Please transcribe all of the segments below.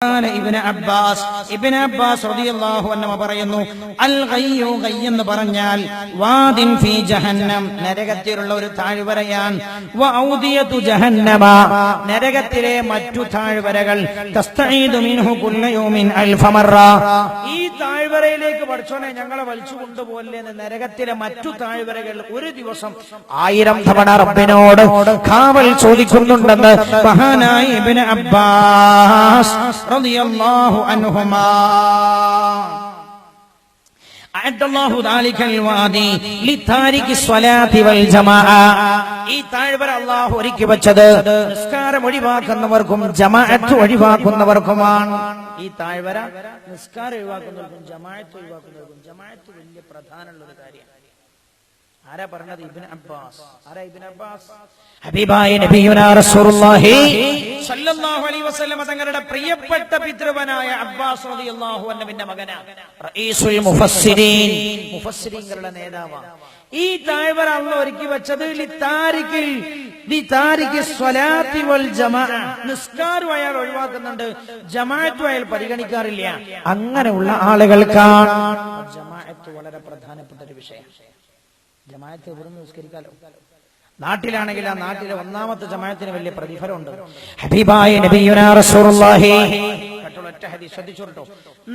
Uh, ഖാല Ibn Abbas Ibn Abbas റളിയല്ലാഹു അൻഹു പറയുന്നു അൽ ഗയ്യു ഗയ്യ എന്ന് പറഞ്ഞാൽ വാദിൻ ഫീ ജഹന്നം നരകത്തിലുള്ള ഒരു താഴ്വരയാൻ വ ഔദിയതു ജഹന്നമ നരകത്തിലെ മറ്റു താഴ്വരകൾ തസ്തഈദു മിൻഹു കുല്ല യൗമിൻ അൽഫ മറ ഈ താഴ്വരയിലേക്ക് പഠിച്ചോനെ ഞങ്ങളെ വലിച്ചു കൊണ്ടുപോലെ നരകത്തിലെ മറ്റു താഴ്വരകൾ ഒരു ദിവസം ആയിരം തവണ റബ്ബിനോട് കാവൽ ചോദിക്കുന്നുണ്ടെന്ന് മഹാനായി ഇബ്നു അബ്ബാസ് റളിയല്ലാഹു അൻഹുമാ. ഈ താഴ്വര അള്ളാഹു ഒരുക്കി വെച്ചത് നിസ്കാരം ഒഴിവാക്കുന്നവർക്കും ജമാഅത്ത് ഒഴിവാക്കുന്നവർക്കുമാണ്. ഈ താഴ്വര നിസ്കാരം ഒഴിവാക്കുന്നവർക്കും ജമാഅത്ത് ഒഴിവാക്കുന്നവർക്കും ജമാഅത്ത് വലിയ പ്രധാനമുള്ള ഒരു കാര്യമാണ്. ആരാ പറഞ്ഞത്? Ibn Abbas. ആരാ ഇബിൻ അബ്ബാസ്? ഹബീബായ നബിയുനാ റസൂലുള്ളാഹി. സല്ലല്ലാഹു അലൈഹി തങ്ങളുടെ പ്രിയപ്പെട്ട പിതൃവനായ അബ്ബാസ് മകനാണ്. റഈസുൽ നേതാവാണ്. ഈ താഴ്വര അള്ള ഒരുക്കി വെച്ചത് ഒഴിവാക്കുന്നുണ്ട്. ജമാഅത്തും അയാൾ പരിഗണിക്കാറില്ല. അങ്ങനെയുള്ള ആളുകൾക്കാണ് ജമാഅത്ത് വളരെ പ്രധാനപ്പെട്ട ഒരു വിഷയം ജമാഅത്ത് എവിടെ നിസ്കരിക്കാലോ? നാട്ടിലാണെങ്കിൽ ആ നാട്ടിലെ ഒന്നാമത്തെ ജമാഅത്തിന് വലിയ പ്രതിഫലമുണ്ട്. ഹബീബായ നബിയുനാ റസൂലുള്ളാഹി. ഒറ്റ ഹദീസ് ശ്രദ്ധിച്ചോട്ടോ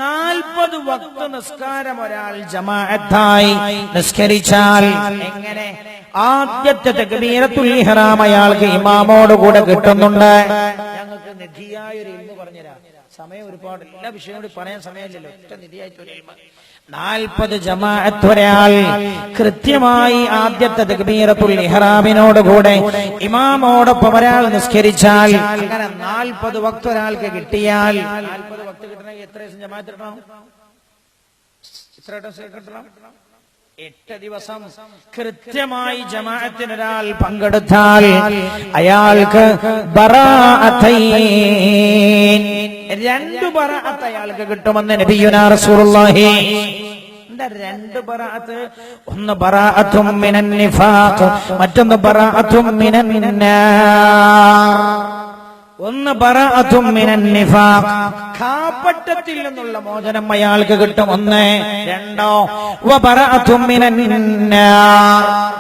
നാൽപ്പത് വക്ത നിസ്കാരം ഒരാൾ ജമാഅത്തായി നിസ്കരിച്ചാൽ എങ്ങനെ? ആദ്യത്തെ തക്ബീറത്തുൽ ഇഹ്റാം അയാൾക്ക് ഇമാമോട് കൂടെ കിട്ടുന്നുണ്ട്. ഞങ്ങൾക്ക് നിധിയായ ഒരു ഇൽമ പറഞ്ഞുതരാം. സമയം ഒരുപാട് എല്ലാ വിഷയം കൂടി പറയാൻ സമയമില്ലല്ലോ. ഒറ്റ നിധിയായിട്ട് ഒരു നാൽപ്പത് ജമാഅത്ത് ഒരാൾ കൃത്യമായി ആദ്യത്തെ തക്ബീറത്തുൽ ഇഹ്റാമിനോട് കൂടെ ഇമാമോടൊപ്പം ഒരാൾ നിസ്കരിച്ചാൽ അങ്ങനെ നാൽപ്പത് വക്ത് ഒരാൾക്ക് കിട്ടിയാൽ നാൽപ്പത് വക്ത് കിട്ടണമെങ്കിൽ എത്ര ദിവസം ജമാഅത്ത് കിട്ടണം? എത്ര ദിവസം കിട്ടണം? എട്ട് ദിവസം കൃത്യമായി ജമാഅത്തിന് ഒരാൾ പങ്കെടുത്താൽ അയാൾക്ക് രണ്ട് ബറാഅത്ത് അയാൾക്ക് കിട്ടുമെന്ന് നബിയുനാ റസൂലുള്ളാഹി. രണ്ട് ബറാഅത്ത്? ഒന്ന് ബറാഅത്തും മറ്റൊന്ന് ബറാഅത്തും ഒന്ന് കാപ്പട്ടത്തിൽ നിന്നുള്ള മോചനം അയാൾക്ക് കിട്ടും. ഒന്ന് രണ്ടോ.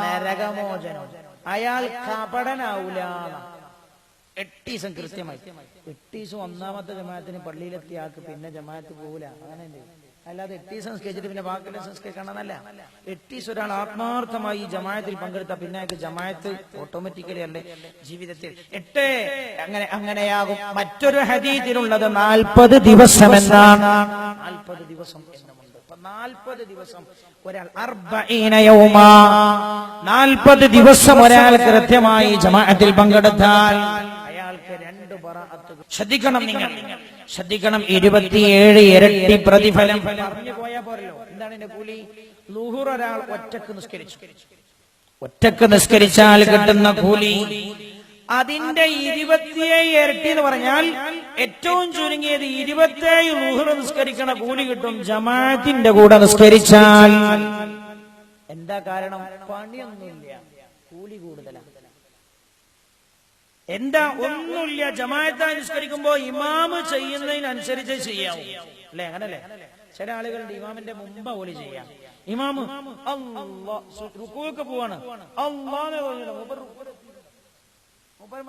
നരകമോചനം. അയാൾ കപടനാവൂല. എട്ടീസം കൃത്യമായി. എട്ടീസം ഒന്നാമത്തെ ജമാഅത്തിന് പള്ളിയിലെത്തിയ ആൾക്ക് പിന്നെ ജമാഅത്ത് പോകൂല അങ്ങനെ അല്ലാതെ എട്ടി സംസ്കരിച്ചിട്ട് പിന്നെ ബാക്കിയുള്ള സംസ്കരിക്കണമെന്നല്ല. എട്ടീസ് ഒരാൾ ആത്മാർത്ഥമായി ഈ ജമാഅത്തിൽ പങ്കെടുത്ത പിന്നെ അയാൾക്ക് ജമാഅത്ത് ഓട്ടോമാറ്റിക്കലി അല്ലെ? ജീവിതത്തിൽ. എട്ട് അങ്ങനെ അങ്ങനെയാകും. മറ്റൊരു ഹദീദിലുള്ളത് നാൽപ്പത് ദിവസം എന്നാണ്. നാൽപ്പത് ദിവസം നാൽപ്പത് ദിവസം ഒരാൾ ദിവസം ഒരാൾ കൃത്യമായി ജമാഅത്തിൽ പങ്കെടുത്താൽ അയാൾക്ക് രണ്ട് ശ്രദ്ധിക്കണം നിങ്ങൾ. ശ്രദ്ധിക്കണം. ഇരുപത്തിയേഴ് ഇരട്ടി പ്രതിഫലം. പറഞ്ഞു പോയാ പോരല്ലോ എന്താണ് എന്റെ കൂലി? ലുഹുർ ഒരാൾ ഒറ്റയ്ക്ക് നിസ്കരിച്ചു. ഒറ്റയ്ക്ക് നിസ്കരിച്ചാൽ കിട്ടുന്ന കൂലി. അതിന്റെ ഇരുപത്തിയേഴ് ഇരട്ടി എന്ന് പറഞ്ഞാൽ ഏറ്റവും ചുരുങ്ങിയത് ഇരുപത്തിയേഴ് ലുഹുർ നിസ്കരിക്കണ കൂലി കിട്ടും ജമാഅത്തിന്റെ കൂടെ നിസ്കരിച്ചാൽ. എന്താ കാരണം? പണിയൊന്നുമില്ല. കൂലി കൂടുതലാണ് എന്താ ഒന്നുമില്ല ജമായത്ത് നിസ്കരിക്കുമ്പോ ഇമാമ് ചെയ്യുന്നതിനനുസരിച്ച് ചെയ്യാം അല്ലെ? അങ്ങനല്ലേ? ചില ആളുകളുടെ ഇമാമിന്റെ മുമ്പ് പോലെ ചെയ്യാം. ഇമാമ് റുക്കുവൊക്കെ പോവാണ്. അള്ളാന്ന്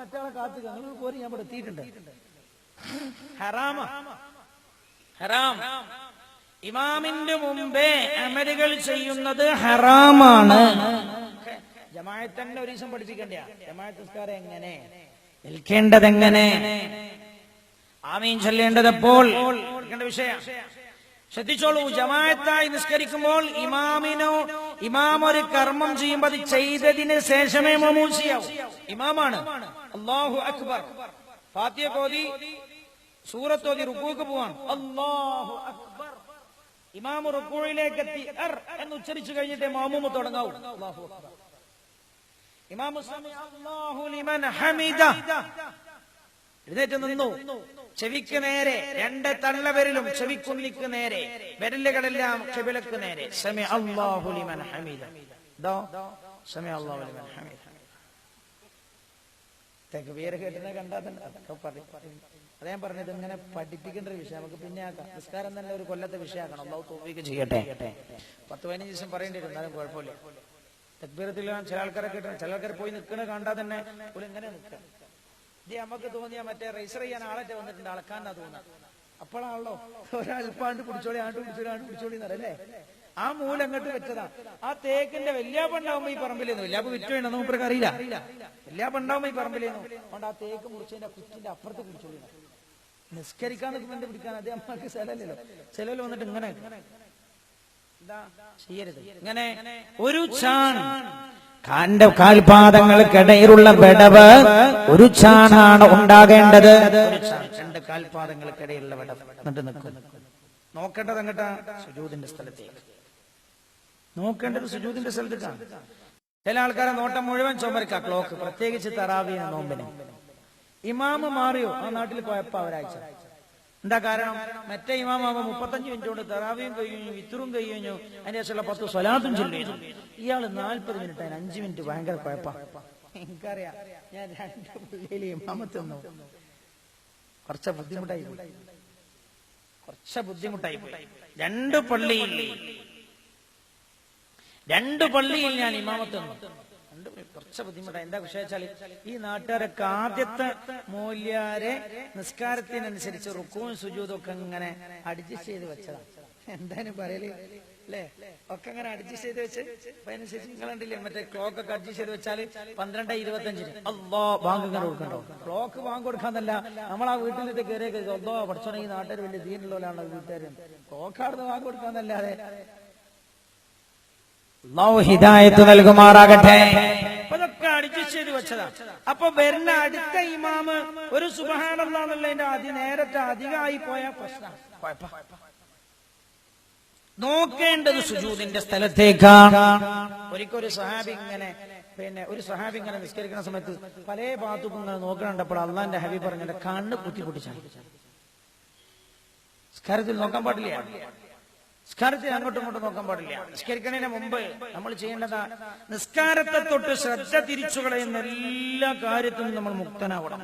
മറ്റാളെ കാത്തു നിങ്ങൾ പോരി ഞാൻ ഇവിടെ എത്തിയിട്ടുണ്ട്. ഹറാമ. ഹറാം. ഇമാമിന്റെ മുമ്പേ അമലുകൾ ചെയ്യുന്നത് ഹറാമാണ്. ജമാഅത്ത് ഒരു ദിവസം പഠിപ്പിക്കണ്ട ജമാഅത്ത് നിസ്കാരം എങ്ങനെ? നിൽക്കേണ്ടത് എങ്ങനെ ആമീൻ ചൊല്ലേണ്ടത് എപ്പോൾ വിഷയം. ശ്രദ്ധിച്ചോളൂ ജമാഅത്തായി നിസ്കരിക്കുമ്പോൾ ഇമാമിനോ ഇമാം ഒരു കർമ്മം ചെയ്യുമ്പോൾ അത് ചെയ്തതിന് ശേഷമേ മമൂസിയാവും. ഇമാമാണ്. അള്ളാഹു അക്ബർ. ഫാത്തിയ കോതി സൂറത്തോതി റുക്കൂക്ക് പോവാണ്. അള്ളാഹു അക്ബർ. ഇമാമു റുക്കൂയിലേക്ക് എത്തി എന്ന് ഉച്ചരിച്ചു കഴിഞ്ഞിട്ടേ മാമൂമ് തുടങ്ങാവൂ. അള്ളാഹു അക്ബർ. എഴുന്നേറ്റ് നിന്നു. ചെവിക്ക് നേരെ രണ്ട് തള്ളവരിലും ചെവിക്കുന്നിക്ക് നേരെ വിരലുകളെല്ലാം ചെവിലക്ക് നേരെ. സമി അല്ലാഹു ലിമൻ ഹമിദ. ദോ സമി അല്ലാഹു ലിമൻ ഹമിദ. ഞാൻ പറഞ്ഞത് ഇങ്ങനെ പഠിപ്പിക്കേണ്ട ഒരു വിഷയം. നമുക്ക് പിന്നെ ആക്കാം. നിസ്കാരം തന്നെ ഒരു കൊല്ലത്തെ വിഷയമാക്കണം. അള്ളാഹു തോഫീക്ക് ചെയ്യട്ടെ. പത്ത് പതിനഞ്ച് ദിവസം പറയേണ്ടി എന്നാലും കുഴപ്പമില്ല. തക്ബീറത്തിൽ ചില ആൾക്കാരെ കിട്ടണം ചില ആൾക്കാർ പോയി നിൽക്കണ കണ്ടാ തന്നെ ഒരു എങ്ങനെ നിൽക്കാം. ഇത് നമുക്ക് തോന്നിയ മറ്റേ റേസർ ചെയ്യാൻ ആളെ വന്നിട്ടുണ്ട്. അളക്കാന്നാ തോന്നാം അപ്പോഴാണല്ലോ ഒരാൾപ്പാണ്ട് പിടിച്ചോളി ആണ്ട് പിടിച്ചോളി ആണ്ട് പിടിച്ചോളി എന്നല്ലേ ആ മൂല അങ്ങോട്ട് വെച്ചതാ. ആ തേക്കിന്റെ വല്യാപ്പ ഉണ്ടാവുമ്പോ ഈ പറമ്പിലേന്നു. വല്യാപ്പ് വിറ്റു നമുക്ക് അറിയില്ല. വല്യാപ്പ ഉണ്ടാവുമ്പോ ഈ പറമ്പിലേന്നു. അതുകൊണ്ട് ആ തേക്ക് മുറിച്ചതിന്റെ കുറ്റിന്റെ അപ്പുറത്ത് പിടിച്ചോളി. നിസ്കരിക്കാൻ നിൽക്കുമ്പോൾ പിടിക്കാൻ? അത് അമ്മയ്ക്ക് സ്ഥലമല്ലല്ലോ ചിലവിൽ വന്നിട്ട് ഇങ്ങനെ ചെയ്യരുത്. ഇങ്ങനെ ഒരു ചാൺ കാന്റെ കാൽപാദങ്ങൾക്കിടയിലുള്ള വിടവ് ഒരു ചാണാണ് ഉണ്ടാകേണ്ടത്. രണ്ട് കാൽപാദങ്ങൾക്കിടയിലുള്ള വിടവ്. എന്നിട്ട് നിൽക്കും. നോക്കേണ്ടത് എങ്ങട്ടാ? സുജൂദിന്റെ സ്ഥലത്തേക്ക്. നോക്കേണ്ടത് സുജൂതിന്റെ സ്ഥലത്തേക്കാണ്. ചില ആൾക്കാരെ നോട്ടം മുഴുവൻ ചുമരിക്ക ക്ലോക്ക്. പ്രത്യേകിച്ച് തറാവിയ നോമ്പിനെ. ഇമാമ് മാറിയോ? ആ നാട്ടിൽ പോയപ്പോ ഒരാഴ്ച എന്താ കാരണം? മറ്റേ ഇമാമാവ് മുപ്പത്തഞ്ച് മിനിറ്റ് കൊണ്ട് തറാവിയും കഴിഞ്ഞു വിത്തറും കഴിഞ്ഞു അതിന്റെ ശേഷമുള്ള പത്ത് സ്വലാത്തും ചൊല്ലിയിരുന്നു ഇയാൾ നാൽപ്പത് മിനിറ്റ് അതിന് അഞ്ച് മിനിറ്റ് ഭയങ്കര കുഴപ്പ. എനിക്കറിയാം ഞാൻ രണ്ട് പള്ളിയിൽ ഇമാമത്ത് വന്നു കുറച്ച് ബുദ്ധിമുട്ടായി കുറച്ച് ബുദ്ധിമുട്ടായി പോയി. രണ്ട് പള്ളിയിൽ രണ്ട് പള്ളിയിൽ ഞാൻ ഇമാമത്ത് രണ്ട് കുറച്ച് ബുദ്ധിമുട്ടാണ് എന്താ വിഷയം വെച്ചാൽ ഈ നാട്ടുകാരൊക്കെ ആദ്യത്തെ മൂല്യാരെ നിസ്കാരത്തിനനുസരിച്ച് റുക്കവും സുജൂതും ഒക്കെ ഇങ്ങനെ അഡ്ജസ്റ്റ് ചെയ്ത് വെച്ചതാണ് എന്തായാലും പറയൽ അല്ലേ? ഒക്കെ അങ്ങനെ അഡ്ജസ്റ്റ് ചെയ്ത് വെച്ച്. അപ്പൊ അതിനനുസരിച്ച് നിങ്ങൾ കണ്ടില്ലേ മറ്റേ ക്ലോക്ക് ഒക്കെ അഡ്ജസ്റ്റ് ചെയ്ത് വെച്ചാൽ പന്ത്രണ്ട് ഇരുപത്തഞ്ചിന് അല്ലോ ബാങ്ക് ഇങ്ങനെ കൊടുക്കണ്ടോ? ക്ലോക്ക് ബാങ്ക് കൊടുക്കാന്നല്ല നമ്മൾ ആ വീട്ടിലിട്ട് കയറിയൊക്കെ അല്ലോ പഠിച്ചോണെങ്കിൽ നാട്ടുകാർ വലിയ ദീനുള്ളവരാണ് വീട്ടുകാരും. ക്ലോക്ക് അവിടുന്ന് ബാങ്ക് കൊടുക്കാന്നല്ലാതെ ഹിദായത്ത് നൽകുമാറാകട്ടെ. അപ്പൊ വരുന്ന അടുത്ത ഇമാമ് ഒരു സുബഹാനുള്ളതിന്റെ അതി നേരത്തെ അധികമായി പോയ പ്രശ്നം. നോക്കേണ്ടത് സുജൂദിന്റെ സ്ഥലത്തേക്കാണ്. ഒരിക്കൽ ഒരു സഹാബി ഇങ്ങനെ പിന്നെ ഒരു സഹാബി ഇങ്ങനെ നിസ്കരിക്കുന്ന സമയത്ത് പല ഭാഗത്തും ഇങ്ങനെ നോക്കണുണ്ടപ്പോൾ അള്ളാന്റെ ഹബി പറഞ്ഞ കണ്ണ് കുത്തി പൊട്ടിച്ചാണ്. നോക്കാൻ പാടില്ല. നിസ്കാരത്തിൽ അങ്ങോട്ടും ഇങ്ങോട്ടും നോക്കാൻ പാടില്ല. നിസ്കരിക്കുന്നതിന് മുമ്പ് നമ്മൾ ചെയ്യേണ്ടത് നിസ്കാരത്തെ തൊട്ട് ശ്രദ്ധ തിരിച്ചു കളയുന്ന എല്ലാ കാര്യത്തിനും നമ്മൾ മുക്തനാവണം.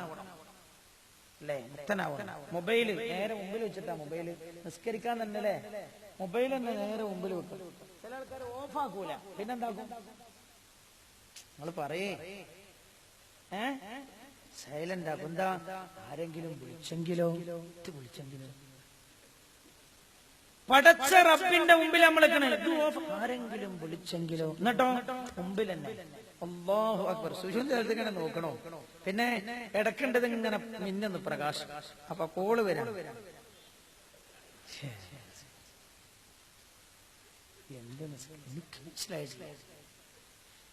അല്ലേ? മുക്തനാവണം. മൊബൈൽ നേരെ മുമ്പിൽ വെച്ചിട്ടാ മൊബൈൽ. നിസ്കരിക്കാൻ തന്നെ അല്ലേ മൊബൈൽ തന്നെ നേരെ മുമ്പിൽ വെക്കും. ചില ആൾക്കാർ ഓഫ് ആക്കൂല. പിന്നെന്താക്കും? നിങ്ങൾ പറയേ. ഏ? സൈലന്റ് ആക്കും. എന്താ? ആരെങ്കിലും വിളിച്ചെങ്കിലോ? വിളിച്ചെങ്കിലോ? പടച്ച റബ്ബിന്റെ മുമ്പിൽ നമ്മൾ. ആരെങ്കിലും വിളിച്ചെങ്കിലോ? എന്നിട്ടോ? മുമ്പിൽ തന്നെ അള്ളാഹു അക്ബർ ഇങ്ങനെ നോക്കണോ? പിന്നെ ഇടക്കേണ്ടത് ഇങ്ങനെ മിന്നുന്നു പ്രകാശ്. അപ്പൊ കോൾ വരാം.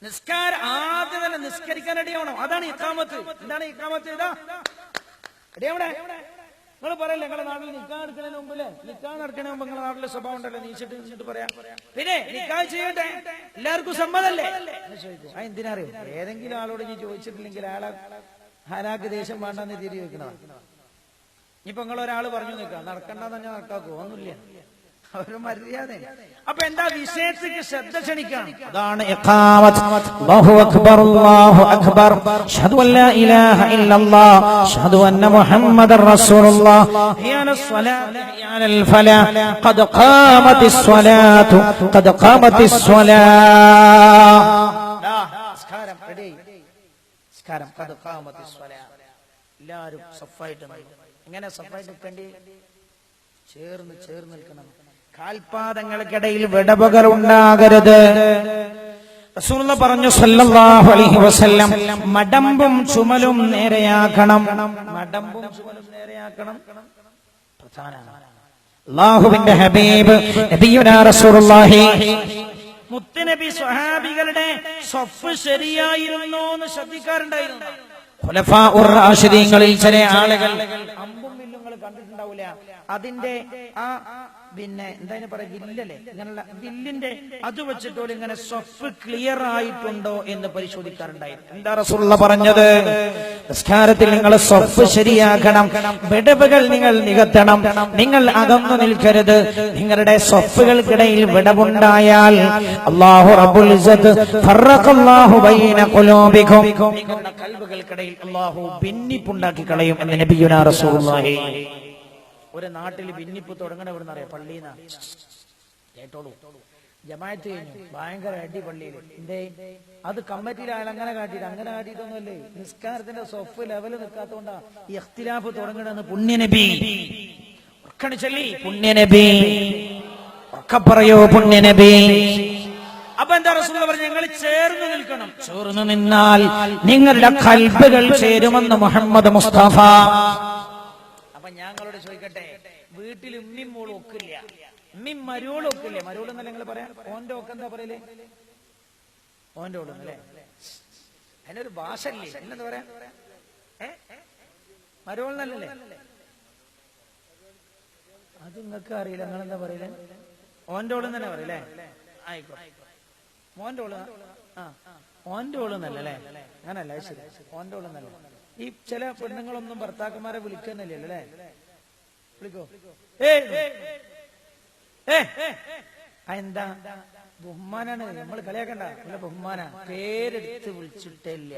നിസ്കാരം? ആദ്യം തന്നെ നിസ്കരിക്കാൻ അടിയാവണം അതാണ് ഇക്കാമത്ത് എന്താണ് ഇക്കാമത്ത് ഇതാ. എടിയവിടെ നിങ്ങൾ പറയല്ലേ നിങ്ങളുടെ നാട്ടിൽ നിക്കാൻ എടുക്കുന്നതിന് മുമ്പല്ലേ നിക്കാൻ നടക്കുന്നതിന് മുമ്പ് നിങ്ങളുടെ നാട്ടിലെ സ്വഭാവം ഉണ്ടല്ലോ നീച്ചിട്ട് നിന്നിട്ട് പറയാം. പിന്നെ നിക്കാൻ ചെയ്യട്ടെ. എല്ലാവർക്കും സമ്മതല്ലേ? ചോദിക്കും. ആ എന്തിനറിയോ ഏതെങ്കിലും ആളോട് നീ ചോദിച്ചിട്ടില്ലെങ്കിൽ ആളെ ഹനാക്ക് ദേഷ്യം വേണ്ടെന്ന് തിരി വെക്കണതാണ് ഇനിയിപ്പൊ നിങ്ങൾ ഒരാൾ പറഞ്ഞു നിൽക്കാം. നടക്കണ്ടെന്ന് തന്നെ നടക്കാക്കോ? ഒന്നുമില്ല. മര്യാദ അപ്പൊ എന്താ വിഷയത്തിലേക്ക് ശ്രദ്ധ ക്ഷണിക്കണം അതാണ് ഇഖാമത്ത്. അല്ലാഹു അക്ബർ അല്ലാഹു അക്ബർ. അഷ്ഹദു അൻ ലാ ഇലാഹ ഇല്ലല്ലാഹ് അഷ്ഹദു അന്ന മുഹമ്മദർ റസൂലുള്ളാഹ്. ഹിയാന സ്വലാത്ത് ഹിയാനൽ ഫലാഹ് ഖദ് ഖാമത്തിസ് സ്വലാത്തു. ഖദ് ഖാമത്തിസ് സ്വലാത്ത് നിസ്കാരം റെഡി ഖദ് ഖാമത്തിസ് സ്വലാത്ത് എല്ലാവരും സഫായിട്ട് നിൽക്കണം. എങ്ങനെ സഫായിട്ട് നിൽക്കേണ്ടി? ചേർന്ന് ചേർന്ന് നിൽക്കണം. കാൽപാദങ്ങൾക്കിടയിൽ വിടവുകൾ ഉണ്ടാകരുത് റസൂലുള്ള പറഞ്ഞു സല്ലല്ലാഹു അലൈഹി വസല്ലം മടമ്പും ചുമലും നേരെയാക്കണം. മടമ്പും ചുമലും നേരെയാക്കണം. പ്രധാനമാണ്. അള്ളാഹുവിന്റെ ഹബീബ് നബിയുനാ റസൂലുള്ളാഹി. മുത്തുനബി സ്വഹാബികളുടെ സ്വഫ് ശരിയായിരുന്നു എന്ന് ശ്രദ്ധിക്കാറുണ്ടായിരുന്നു. ഖുലഫാഉർ ചില ആളുകൾ അമ്പും വില്ലുകൾ കണ്ടിട്ടുണ്ടാവില്ല. അതിന്റെ ആ പിന്നെ എന്താ പറയാ വില്ലല്ലേ? ഇങ്ങനെയുള്ള വില്ലിന്റെ അത് വെച്ചിട്ട് ഇങ്ങനെ സ്വഫ് ക്ലിയർ ആയിട്ടുണ്ടോ എന്ന് പരിശോധിക്കാറുണ്ടായിരുന്നു എന്താ റസൂള്ള പറഞ്ഞത്? നിസ്കാരത്തിൽ നിങ്ങൾ സ്വഫ് ശരിയാക്കണം വിടവുകൾ നിങ്ങൾ നികത്തണം നിങ്ങൾ അകന്നു നിൽക്കരുത്. നിങ്ങളുടെ സ്വഫുകൾക്കിടയിൽ വിടവുണ്ടായാൽ അള്ളാഹു റബ്ബുൽ ഫറഖല്ലാഹു ബൈന നിങ്ങളുടെ കൽബുകൾക്കിടയിൽ അള്ളാഹു ഭിന്നിപ്പുണ്ടാക്കി കളയും എന്ന് നബിയുനാ റസൂലുള്ളാഹി. ഒരു നാട്ടിൽ ഭിന്നിപ്പ് തുടങ്ങണ എവിടെ അറിയാം? പള്ളിന്ന്. കേട്ടോളൂ. ജമായത്ത് കഴിഞ്ഞു. ഭയങ്കര അടി പള്ളിയിൽ എന്തേ? അത് കമ്മറ്റിയിലായാലും അങ്ങനെ കാട്ടിയിട്ട് അങ്ങനെ കാട്ടിയിട്ടൊന്നുമല്ലേ? നിസ്കാരത്തിന്റെ സൊഫ് ലെവൽ നിൽക്കാത്തോണ്ടാ ഈ അഖ്തിലാഫ് തുടങ്ങണെന്ന് പുണ്യനബി ചൊല്ലി പുണ്യനബി. ഒക്കെ പറയോ പുണ്യനബി. അപ്പൊ എന്താ റസൂൽ പറഞ്ഞു ഞങ്ങൾ ചേർന്ന് നിൽക്കണം. ചേർന്ന് നിന്നാൽ നിങ്ങളുടെ കൽബുകൾ ചേരുമെന്ന് മുഹമ്മദ് മുസ്തഫ. ഞങ്ങളോട് ചോദിക്കട്ടെ? വീട്ടിൽ ഉമ്മിയും മോളും ഒക്കില്ല. ഉമ്മിയും മരോളും ഒക്കില്ല. മരോളും എന്നല്ല നിങ്ങൾ പറയാം? ഓന്റെ ഒക്കെ എന്താ പറയലേ? ഓന്റെ ഓളും അല്ലേ? അതിനൊരു ഭാഷ അല്ലേ എന്നെന്താ പറയാ മരുവോൾ എന്നല്ലേ അത് നിങ്ങൾക്ക് അറിയില്ല. നിങ്ങൾ എന്താ പറയലേ? ഓന്റെ ഓളും തന്നെ പറയല്ലേ ആയിക്കോട്ടെ. മോന്റെ ഓൾ ആ. ഓന്റെ ഓൾ എന്നല്ലേ അങ്ങനല്ല ശരി. ഓന്റെ ഓൾ എന്നല്ല. ഈ ചില പെണ്ണുങ്ങളൊന്നും ഭർത്താക്കന്മാരെ വിളിക്കുന്നില്ലല്ലോ എന്താ? ബഹുമാനാണ്. നമ്മൾ കളിയാക്കണ്ട. നല്ല ബഹുമാന. പേരെടുത്ത് വിളിച്ചിട്ടില്ല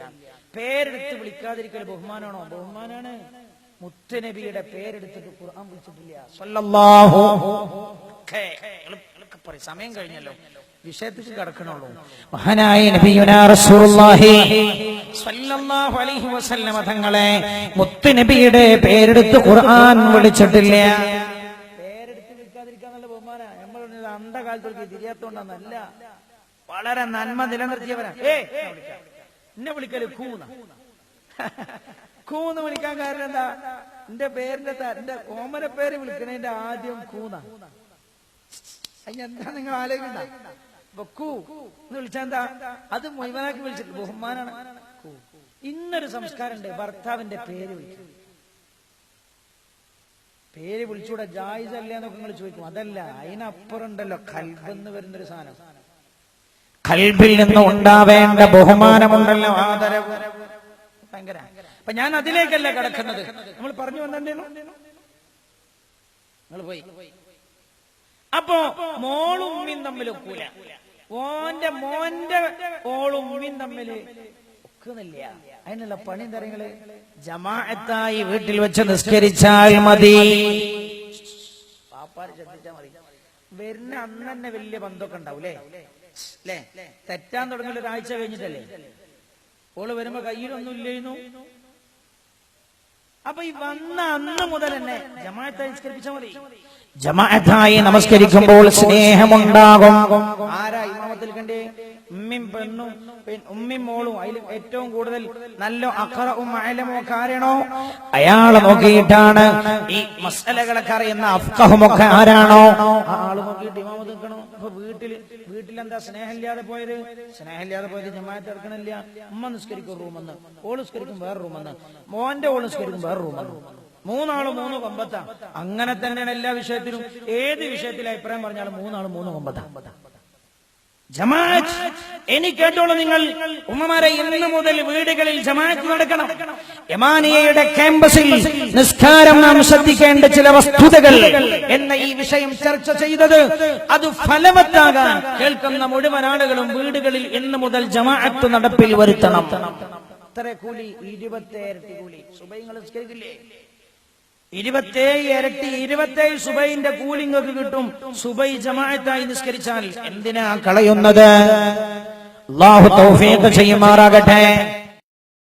പേരെടുത്ത് വിളിക്കാതിരിക്കൽ ബഹുമാനാണോ? ബഹുമാനാണ്. മുത്തനബിയുടെ പേരെടുത്തിട്ട് ഖുർആൻ വിളിച്ചിട്ടില്ല. സല്ലല്ലാഹു പറയും. സമയം കഴിഞ്ഞല്ലോ. വിഷയത്തിൽ കിടക്കണുള്ളൂ. മഹാനായ നബിയുനാ റസൂലുള്ളാഹി. തങ്ങളെ മുത്തുനബിയുടെ പേരെടുത്ത് ഖുർആൻ വിളിച്ചിട്ടില്ല. പേരെടുത്ത് വിളിക്കാതിരിക്കാന്നുള്ള ബഹുമാന. നമ്മൾ അന്ധകാലത്തൊക്കെ തിരിയാത്തോണ്ടെന്നല്ല. വളരെ നന്മ നിലനിർത്തിയവരാ ഏ എന്നെ വിളിക്കൽ കൂന്ന കൂന്ന് വിളിക്കാൻ കാരണം എന്താ? എന്റെ പേരിന്റെ എന്റെ ഓമന പേര് വിളിക്കണതിന്റെ ആദ്യം കൂന്ന അതിനെന്താ നിങ്ങൾ ആലോചിക്കണ്ട? വെക്കൂ എന്ന് വിളിച്ചാ എന്താ? അത് മുഴുവനാക്കി വിളിച്ചിട്ട് ബഹുമാനാണ്. ഇന്നൊരു സംസ്കാരമുണ്ട്. ഭർത്താവിന്റെ പേര് വിളിക്കും. പേര് വിളിച്ചൂടെ ജായിസ് അല്ലേ എന്നൊക്കെ നിങ്ങൾ ചോദിക്കും. അതല്ല അതിനപ്പുറം ഉണ്ടല്ലോ കൽബെന്ന് വരുന്നൊരു സാധനം. കൽബിൽ നിന്ന് ഉണ്ടാവേണ്ട ബഹുമാനമുണ്ടല്ലോ ആദരവ്. ഭയങ്കര. അപ്പൊ ഞാൻ അതിലേക്കല്ല കിടക്കുന്നത്. നമ്മൾ പറഞ്ഞു വന്നിട്ടുണ്ടല്ലോ നിങ്ങൾ പോയി. അപ്പോ മോളും ഉമ്മിയും തമ്മിൽ ഒക്കൂല. ഓന്റെ മോന്റെ ഓളും ഉമ്മിയും തമ്മിൽ ഒക്കുന്നില്ല അതിനുള്ള പണി എന്താ നിങ്ങൾ? ജമാഅത്തായി വീട്ടിൽ വെച്ച് നിസ്കരിച്ചാൽ മതി. പാപ്പാര് ശ്രദ്ധിച്ചാൽ മതി. വരുന്ന അന്ന് തന്നെ വലിയ ബന്ധമൊക്കെ ഉണ്ടാവൂലേ? അല്ലേ തെറ്റാൻ തുടങ്ങിയ ഒരാഴ്ച കഴിഞ്ഞിട്ടല്ലേ? ഓൾ വരുമ്പോ കയ്യിലൊന്നും ഇല്ലായിരുന്നു അപ്പൊ ഈ വന്ന അന്ന് മുതൽ തന്നെ ജമാഅത്തായി നിസ്കരിപ്പിച്ചാൽ മതി. ജമാഅത്തായി നമസ്കരിക്കുമ്പോൾ സ്നേഹമുണ്ടാകും. ആരാ ഇമാമത്തിൽ കണ്ടേ ഉമ്മിയും പെണ്ണും ഉമ്മിയും മോളും അതിൽ ഏറ്റവും കൂടുതൽ നല്ല അക്കറവും അയലമോ കാരണോ അയാളെ നോക്കിയിട്ടാണ് ഈ മസലകളൊക്കെ അറിയുന്ന അഫ്കഹുമൊക്കെ ആരാണോ? ആ ആൾ നോക്കിയിട്ട് ഇമാമത്ത് നിൽക്കണോ. അപ്പൊ വീട്ടിൽ വീട്ടിലെന്താ സ്നേഹമില്ലാതെ പോയത്? സ്നേഹമില്ലാതെ പോയത് ജമാഅത്ത് എടുക്കണില്ല. ഉമ്മ നിസ്കരിക്കും റൂമെന്ന്. ഓൾ നിസ്കരിക്കും വേറെ റൂമെന്ന്. മോന്റെ ഓൾ നിസ്കരിക്കും വേറെ റൂമെന്ന്. മൂന്നാൾ മൂന്ന് കൊമ്പത്താ. അങ്ങനെ തന്നെയാണ് എല്ലാ വിഷയത്തിലും. ഏത് വിഷയത്തിലും അഭിപ്രായം പറഞ്ഞാലും മൂന്നാൾ മൂന്ന് കൊമ്പത്താ. ജമാഅത്ത്. എനിക്ക് കേട്ടോളൂ നിങ്ങൾ ഉമ്മമാരെ ഇന്ന് മുതൽ വീടുകളിൽ ജമാഅത്ത് നടക്കണം. യമാനിയയുടെ ക്യാമ്പസിൽ നിസ്കാരം നാം ശ്രദ്ധിക്കേണ്ട ചില വസ്തുതകൾ എന്ന ഈ വിഷയം ചർച്ച ചെയ്തത് അത് ഫലവത്താകാൻ കേൾക്കുന്ന മുഴുവൻ ആളുകളും വീടുകളിൽ ഇന്ന് മുതൽ ജമാഅത്ത് നടപ്പിൽ വരുത്തണം. ഇത്ര കൂലി ഇരുപത്തേരട്ടി കൂലി. നിസ്കരിക്കില്ലേ? ഇരുപത്തേഴ് ഇരട്ടി ഇരുപത്തേഴ് സുബൈന്റെ കൂലിങ്ങൾക്ക് കിട്ടും. സുബൈ ജമാഅത്തായി നിസ്കരിച്ചാൽ എന്തിനാ കളയുന്നത്? തൗഫീഖ് ചെയ്യുമാറാകട്ടെ.